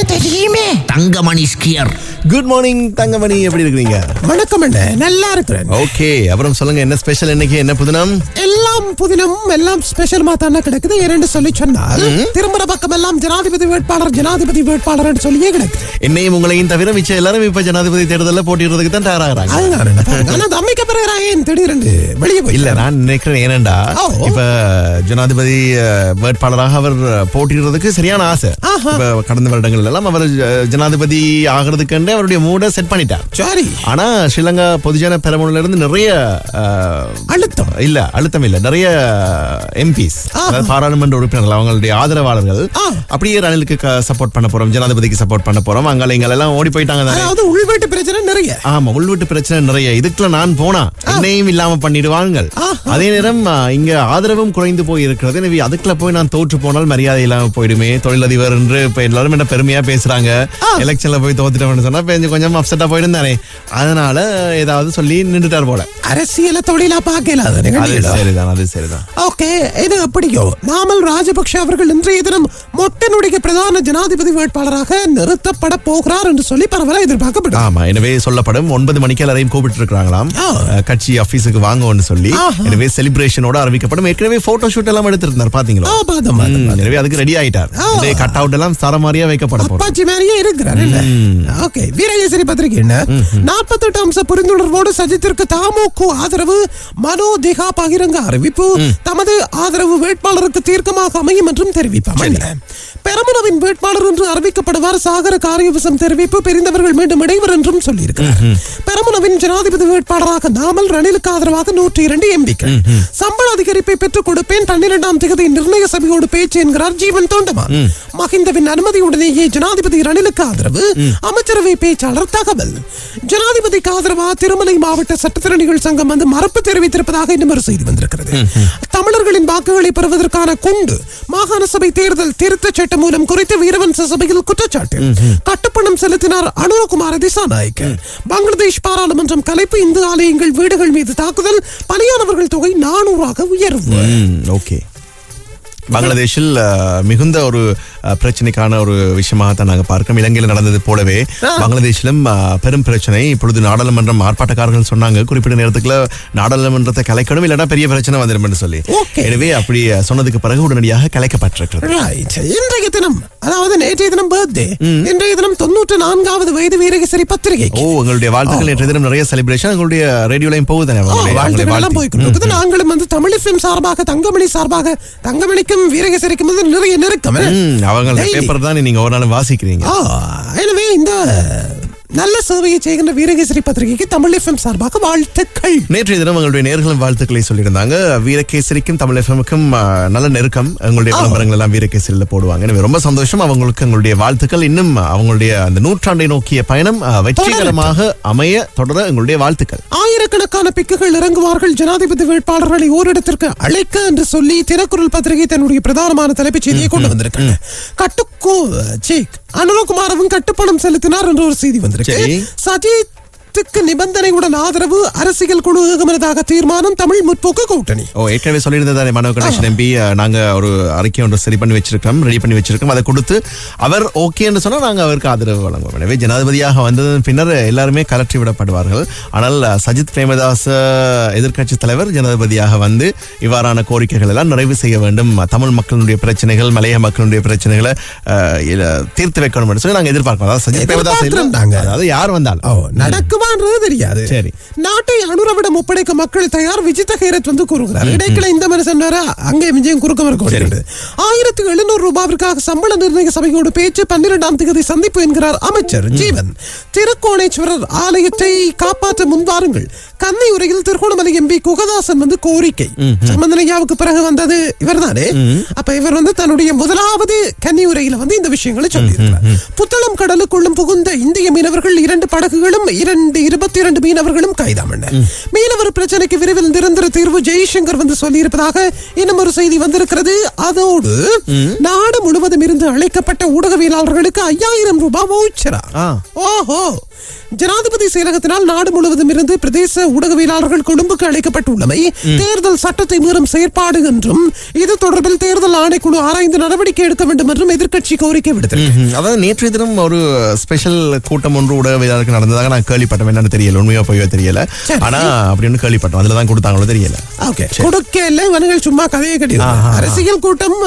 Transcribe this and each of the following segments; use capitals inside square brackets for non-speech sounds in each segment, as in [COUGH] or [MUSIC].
விஷயம் தெரியுமே? Thangamani skier. Good morning Thangamani. எப்படி இருக்கீங்க வணக்கம் அண்ணே நல்லா இருக்கிறேன். ஓகே அப்புறம் சொல்லுங்க என்ன ஸ்பெஷல் இன்னைக்கு? என்ன புதினம்? புதினம் எல்லாம் ஸ்பெஷல் தானே கிடக்குது. இரண்டு சொல்லி சொன்னால் திரும்புற பக்கம் எல்லாம் ஜனாதிபதி வேட்பாளர் ஜனாதிபதி வேட்பாளர் சொல்லியே கிடக்குது. என்னையும் உங்களையும் தவிர மிச்சம் எல்லாரும் இப்ப ஜனாதிபதி தேர்தலில் போட்டிடுறதுக்கு தான் தயாராகிறாங்க. ஆனா தம்மிக்க பிறகு ஏன் திடீரென்று வெளியே போய் இல்ல நான் நினைக்கிறேன். ஏனண்டா. இப்ப ஜனாதிபதி வேட்பாளராக அவர் போட்டியிடுறதுக்கு சரியான ஆசை. கடந்த வருடங்கள் எல்லாம் அவர் ஜனாதிபதி ஆகிறதுக்கு அவருடைய மூட செட் பண்ணிட்டார். சரி. ஆனா ஸ்ரீலங்கா பொதுஜன பெரமுனில இருந்து நிறைய அழுத்தம். இல்ல அழுத்தம் இல்ல. நிறைய எம்பிஸ் ஆஹா. பாராளுமன்ற உறுப்பினர்கள் அவங்களுடைய ஆதரவாளர்கள். அப்படியே ரணிலுக்கு சப்போர்ட் பண்ண போறோம் ஜனாதிபதிக்கு சப்போர்ட் பண்ண போறோம். அங்கால இங்கால எல்லாம் ஓடி போயிட்டாங்க அதாவது உள்வீட்டு பிரச்சனை நிறைய. ஆமா உள்வீட்டு பிரச்சனை நிறைய. இதுக்குள்ள நான் போனா என்னையும் இல்லாம பண்ணிடுவாங்க. அதே நேரம் இங்க ஆதரவும் குறைந்து போய் இருக்கிறது எனவே அதுக்குள்ள போய் நான் தோற்று போனால் மரியாதை இல்லாம போயிடுமே. தொழிலதிபர் என்று இப்ப எல்லாரும் என்ன பெருமையா பேசுறாங்க. எலெக்ஷன்ல போய் தோத்துட்டோம்னு சொன்னா கொஞ்சம் கொஞ்சம் அப்செட்டா போயிருந்தானே அதனால ஏதாவது சொல்லி நின்றுட்டார் போல. அரசியல தொழிலா பார்க்கல அது. சரிதான் அது சரிதான். ஓகே இது எப்படியோ? நாமல் ராஜபக்ஷ அவர்கள் இன்றைய தினம் மொட்டனுடைய பிரதான ஜனாதிபதி வேட்பாளராக நிறுத்தப்பட போகிறார் என்று சொல்லி பரவலாக எதிர்பார்க்கப்படும். ஆமா எனவே சொல்லப்படும் ஒன்பது மணிக்கு எல்லாரையும் கூப்பிட்டு இருக்காங்களாம் ஆ. கட்சி ஆபீஸுக்கு வாங்கன்னு சொல்லி. எனவே செலிப்ரேஷனோட அறிவிக்கப்படும். ஏற்கனவே போட்டோ ஷூட் எல்லாம் எடுத்திருந்தார் பாத்தீங்களா? எனவே அதுக்கு ரெடி ஆயிட்டார். கட் அவுட் எல்லாம் சரமாரியா வைக்கப்பட போறோம். அப்பாச்சி மாதிரியே இருக்கிறார் ஓகே வீரகேசரி பத்திரிகை என்ன? நாற்பத்தெட்டு அம்ச புரிந்துணர்வோடு சஜித்திற்கு தாமோக்கு ஆதரவு மனோ திகா பகிரங்க அறிவிப்பு தமது ஆதரவு வேட்பாளருக்கு தீர்க்கமாக அமையும் என்றும் தெரிவிப்பார் பெரமுனவின் வேட்பாளர் என்று அறிவிக்கப்படுவார் சாகர காரியவசம் தெரிவிப்பு பிரிந்தவர்கள் மீண்டும் இடைவர் என்றும் சொல்லியிருக்கிறார். பெரமுனவின் ஜனாதிபதி வேட்பாளராக நாமல் ரணிலுக்கு ஆதரவாக நூற்றி இரண்டு எம்பிக்கள். சம்பள அதிகரிப்பை பெற்றுக் கொடுப்பேன் பன்னிரெண்டாம் தேதி நிர்ணய சபையோடு பேச்சு என்கிறார் ஜீவன் தோண்டமான் மஹிந்தவின் அனுமதியுடனேயே ஜனாதிபதி ரணிலுக்கு ஆதரவு. அமைச்சரவை பேச்சாளர் தகவல். ஜனாதிபதிக்கு ஆதரவாக திருமலை மாவட்ட சட்டத்திறனிகள் சங்கம் வந்து மறுப்பு தெரிவித்திருப்பதாக இன்னும் ஒரு செய்தி வந்திருக்கிறது. தமிழர்களின் வாக்குகளை பெறுவதற்கான கொண்டு. மாகாண சபை தேர்தல் திருத்தச் சட்டம் மூலம் குறித்து வீரவன்ச சபையில் குற்றச்சாட்டு. கட்டுப்பணம் செலுத்தினார் அனுரகுமார திசாநாயக்க. பங்களாதேஷ் பாராளுமன்றம் கலைப்பு இந்து ஆலயங்கள் வீடுகள் மீது தாக்குதல் பலியானவர்கள் தொகை நானூறாக உயர்வு. ஓகே. பங்களாதேஷில் மிகுந்த ஒரு பிரச்சனைக்கான ஒரு விஷயமாக தான் நாங்கள் பார்க்கிறோம். இலங்கையில் நடந்தது போலவே பங்களாதேஷிலும் பெரும் பிரச்சனை. இப்பொழுது நாடாளுமன்றம் ஆர்ப்பாட்டக்காரர்கள் சொன்னாங்க. குறிப்பிட்ட நேரத்துக்குள்ள நாடாளுமன்றத்தை கலைக்கணும் இல்லைன்னா பெரிய பிரச்சனை வந்துடும் என்று சொல்லி. எனவே அப்படி சொன்னதுக்கு பிறகு உடனடியாக கலைக்கப்பட்டிருக்கிறது. இன்றைய தினம் அதாவது நேற்றைய தினம் பர்த்டே இன்றைய தினம் தொண்ணூற்று நான்காவது வயது வீரகேசரி பத்திரிகை ஓ உங்களுடைய வாழ்த்துக்கள் நேற்றைய தினம் நிறைய செலிப்ரேஷன் உங்களுடைய ரேடியோலையும் போகுதானே நாங்களும் வந்து தமிழ் சார்பாக தங்கமணி சார்பாக தங்கமணிக்கும் வீரகேசரிக்கும் வந்து நிறைய நெருக்கம் அவங்க. பேப்பர் தான் நீங்க ஒரு நாள் வாசிக்கிறீங்க எனவே இந்த நல்ல சேவையை செய்கின்ற வீரகேசரி பத்திரிகைக்கு தமிழ் எஃப்எம் சார்பாக வாழ்த்துக்கள். நேற்றைய தினம் உங்களுடைய நேர்களும் வாழ்த்துக்களை சொல்லியிருந்தாங்க. வீரகேசரிக்கும் தமிழ் எஃப்எம்க்கும் நல்ல நெருக்கம். உங்களுடைய விளம்பரங்கள் எல்லாம் வீரகேசரியில போடுவாங்க. எனவே ரொம்ப சந்தோஷம். அவங்களுக்கு உங்களுடைய வாழ்த்துக்கள். இன்னும் அவங்களுடைய அந்த நூற்றாண்டை நோக்கிய பயணம் வெற்றிகரமாக அமைய தொடர உங்களுடைய வாழ்த்துக்கள். ஆயிரக்கணக்கான பிக்குகள் இறங்குவார்கள். ஜனாதிபதி வேட்பாளர்களை ஓரிடத்திற்கு அழைக்க என்று சொல்லி தினக்குரல் பத்திரிகை தன்னுடைய பிரதானமான தலைப்புச் செய்தியை கொண்டு வந்திருக்காங்க. கட்டுக்கோ சேக் அனுரகுமாரவும் கட்டுப்பணம் செலுத்தினார் என்ற ஒரு செய்தி வந்திருக்கு சரி. சஜித்துக்கு நிபந்தனையுடன் ஆதரவு அரசியல் குழு ஏகமனதாக தீர்மானம் தமிழ் முற்போக்கு கூட்டணி. ஓ ஏற்கனவே சொல்லியிருந்ததானே மனோ கணேசன் எம்பி நாங்க ஒரு அறிக்கை ஒன்று சரி பண்ணி வச்சிருக்கோம் ரெடி பண்ணி வச்சிருக்கோம் அதை கொடுத்து அவர் ஓகே என்று சொன்னா நாங்க அவருக்கு ஆதரவு வழங்குவோம். எனவே ஜனாதிபதியாக வந்ததன் பின்னர் எல்லாருமே கலற்றி விடப்படுவார்கள். ஆனால் சஜித் பிரேமதாச எதிர்க்கட்சி தலைவர் ஜனாதிபதியாக வந்து இவ்வாறான கோரிக்கைகள் எல்லாம் நிறைவு செய்ய வேண்டும். தமிழ் மக்களுடைய பிரச்சனைகள் மலைய மக்களுடைய பிரச்சனைகளை தீர்த்து வைக்கணும் சொல்லி நாங்க எதிர்பார்க்கிறோம். அதாவது சஜித் பிரேமதாஸ். அதாவது யார் வந்தாலும். ஓ நடக்குமான்றது தெரியாது. சரி. நாட்டை அனுரவிடம் ஒப்படைக்க மக்கள் தயார் விஜித ஹேரத் வந்து கூறுகிறார். இடைக்கில இந்த மனுஷன் வேற அங்கே விஜயம் குறுக்க இருக்க ஆயிரத்தி எழுநூறு ரூபாவிற்காக சம்பள நிர்ணய சபையோடு பேச்சு பன்னிரெண்டாம் தேதி சந்திப்பு என்கிறார் அமைச்சர் ஜீவன். திருக்கோணேஸ்வரர் ஆலயத்தை காப்பாற்ற முன்வாருங்கள். கன்னை உரையில் திருகோணமலை எம்பி குகதாசன் வந்து கோரிக்கை. சம்பந்தனையாவுக்கு பிறகு வந்தது இவர்தானே? அப்ப இவர் வந்து தன்னுடைய முதலாவது கன்னி உரையில வந்து இந்த விஷயங்களை சொல்லியிருக்கிறார். புத்தளம் கடலுக்குள்ளும் புகுந்த இந்திய மீனவர்கள் இரண்டு படகுகளும் இரண்டு இருபத்தி இரண்டு மீனவர்களும் கைதாமண்ண மீனவர் பிரச்சனைக்கு விரைவில் நிரந்தர தீர்வு ஜெய்சங்கர் வந்து சொல்லியிருப்பதாக இன்னும் ஒரு செய்தி வந்திருக்கிறது. அதோடு நாடு முழுவதும் இருந்து அழைக்கப்பட்ட ஊடகவியலாளர்களுக்கு ஐயாயிரம் ரூபாய். ஓஹோ. ஜனாதிபதி செயலகத்தினால் நாடு முழுவதும் இருந்து பிரதேச ஊடகவியலாளர்கள் கொழும்புக்கு அழைக்கப்பட்டுள்ளமை தேர்தல் சட்டத்தை மீறும் செயற்பாடு என்றும் இது தொடர்பில் தேர்தல் ஆணைக்குழு ஆராய்ந்து நடவடிக்கை எடுக்க வேண்டும் என்றும் எதிர்க்கட்சி கோரிக்கை அதாவது நேற்றைய தினம் ஒரு ஸ்பெஷல் கூட்டம் ஒன்று ஊடகவியலாளருக்கு நடந்ததாக நான் கேள்விப்பட்டேன். என்னன்னு தெரியல உண்மையா போயோ தெரியல. ஆனா அப்படின்னு கேள்விப்பட்டோம். அதுல தான் கொடுத்தாங்களோ தெரியல. ஓகே. கொடுக்க இல்லை இவனுங்கள் சும்மா கதையை கட்டி. அரசியல் கூட்டம்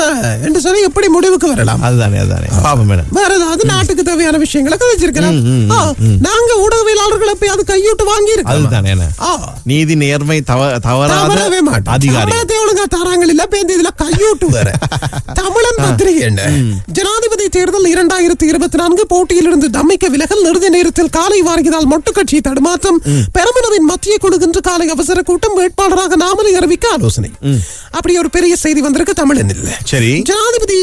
என்று சொல்லி எப்படி முடிவுக்கு வரலாம்? அதுதானே அதுதானே. மேடம். வேற ஏதாவது நாட்டுக்கு தேவையான விஷயங்களை கதைச்சிருக்கலாம். ஆ, நாங்க ஊடகவியலாளர்கள் கையூட்டு வாங்கி அதுதானே என்ன? நீதி நேர்மை தவ- தவறவே தவறாத மாட்டோம் அதிகாரி ஒழுங்கா இல்ல பேருந்து இதுல கையூட்டு வேற. [LAUGHS] தமிழன் பத்திரிகை என்ன? ஜனாதிபதி தேர்தல் இரண்டாயிரத்தி இருபத்தி நான்கு போட்டியில் இருந்து தம்மிக்க விலகல் நிறுதி நேரத்தில் காலை வாங்கியதால் மொட்டு கட்சி தடுமாற்றம் பெரமுனவின் மத்திய குழு இன்று காலை அவசர கூட்டம் வேட்பாளராக நாமலை அறிவிக்க ஆலோசனை. அப்படி ஒரு பெரிய செய்தி வந்திருக்கு தமிழன் இல்ல. சரி. ஜனாதிபதி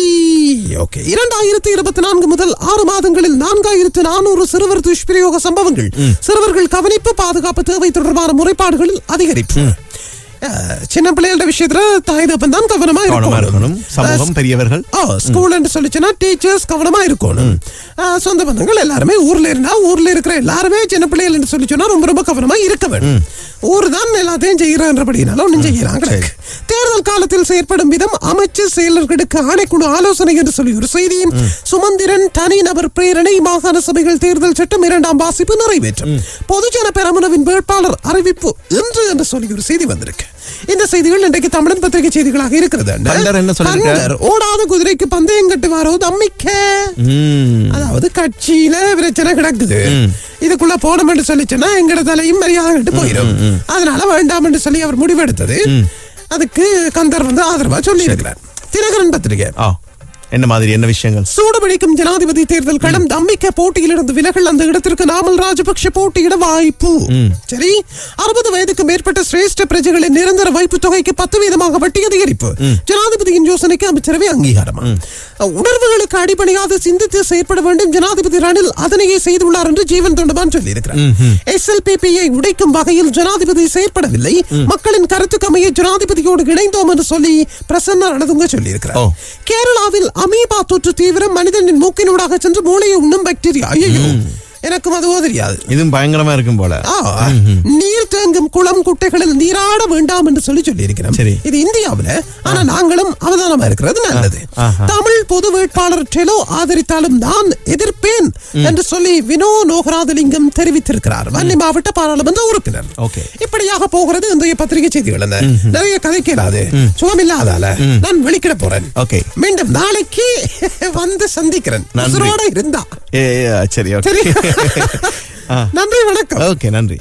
ஓகே. இரண்டாயிரத்தி இருபத்தி நான்கு முதல் ஆறு மாதங்களில் நான்காயிரத்து நானூறு சிறுவர் துஷ்பிரயோக சம்பவங்கள். சிறுவர்கள் கவனிப்பு பாதுகாப்பு தேவை தொடர்பான முறைப்பாடுகளில் அதிகரிப்பு. சின்ன பிள்ளைகளோட விஷயத்துல தாய் தப்பன் தான் கவனமா இருக்கணும். சமூகம் பெரியவர்கள். ஸ்கூல் என்று சொல்லிச்சுன்னா டீச்சர்ஸ் கவனமா இருக்கணும். சொந்த பந்தங்கள் எல்லாருமே ஊர்ல இருந்தா ஊர்ல இருக்கிற எல்லாருமே சின்ன பிள்ளைகள் என்று சொல்லி சொன்னா ரொம்ப ரொம்ப கவனமா இருக்க வேண்டும். ஊர் தான் எல்லாத்தையும் செய்யறன்றபடினால ஒன்னும் செய்யறாங்க தேர்தல் காலத்தில் செயற்படும் விதம் அமைச்சர் செயலர்களுக்கு ஆணைக்குழு ஆலோசனை என்று சொல்லி ஒரு செய்தியும். சுமந்திரன் தனிநபர் பிரேரணை மாகாண சபைகள் தேர்தல் சட்டம் இரண்டாம் வாசிப்பு நிறைவேற்றும். பொதுஜன பெரமுனவின் வேட்பாளர் அறிவிப்பு இன்று என்று சொல்லி ஒரு செய்தி வந்திருக்கு. இந்த செய்திகள் இன்றைக்கு தமிழன் பத்திரிகை செய்திகளாக இருக்கிறது. என்ன? கண்டர், ஓடாத குதிரைக்கு பந்தயம் கட்டுவாரோ? தம்மிக்க. அதாவது கட்சியில பிரச்சனை கிடக்குது. இதுக்குள்ள போனோம் என்று சொல்லிச்சுன்னா எங்கட தலையும் மரியாதை கட்டு போயிடும் அதனால வேண்டாம் என்று சொல்லி அவர் முடிவெடுத்தது. அதுக்கு கந்தர் வந்து ஆதரவா சொல்லி இருக்கிறார் தினகரன் பத்திரிகை. என்ன மாதிரி என்ன விஷயங்கள்? சூடுபிடிக்கும் ஜனாதிபதி தேர்தல் களம் தம்மிக்க போட்டியிலிருந்து விலகல் அந்த இடத்திற்கு நாமல் ராஜபக்ஷ போட்டியிட வாய்ப்பு. சரி அறுபது வயதுக்கு மேற்பட்ட சிரேஷ்ட பிரஜைகளின் நிரந்தர வைப்பு தொகைக்கு பத்து வீதமாக வட்டி அதிகரிப்பு. ஜனாதிபதியின் யோசனைக்கு அமைச்சரவை அங்கீகாரமா? உணர்வுகளுக்கு அடிபணியாது சிந்தித்து செயற்பட வேண்டும் ஜனாதிபதி ரணில் அதனையே செய்துள்ளார் என்று ஜீவன் தொண்டமான் சொல்லியிருக்கிறார். எஸ்எல்பிபியை உடைக்கும் வகையில் ஜனாதிபதி செயற்படவில்லை. மக்களின் கருத்துக்கு அமைய ஜனாதிபதியோடு இணைந்தோம் என்று சொல்லி பிரசன்ன ரணதுங்க சொல்லியிருக்கிறார். கேரளாவில் அமீபா தொற்று தீவிரம் மனிதனின் மூக்கினூடாக சென்று மூளையை உண்ணும் பாக்டீரியா. ஐயோ எனக்கும் அதுவோ தெரியாது. இதுவும் பயங்கரமா இருக்கும் போல. நீர் தேங்கும் குளம் குட்டைகளில் நீராட வேண்டாம் என்று சொல்லி சொல்லியிருக்கிறோம். சரி. இது இந்தியாவுல. ஆனா நாங்களும் அவதானமா இருக்கிறது நல்லது. தமிழ் பொது வேட்பாளர் டெலோ ஆதரித்தாலும் நான் எதிர்ப்பேன் என்று சொல்லி வினோ நோகராதலிங்கம் தெரிவித்திருக்கிறார். வன்னி மாவட்ட பாராளுமன்ற உறுப்பினர். இப்படியாக போகிறது இன்றைய பத்திரிகை செய்திகள் நிறைய கதைக்கிறாது சுகமில்லாதால நான் வெளிக்கிட போறேன். Okay. மீண்டும் நாளைக்கு வந்து சந்திக்கிறேன். இருந்தா. ஓகே. சரி. [LAUGHS] நன்றி வணக்கம். ஓகே நன்றி.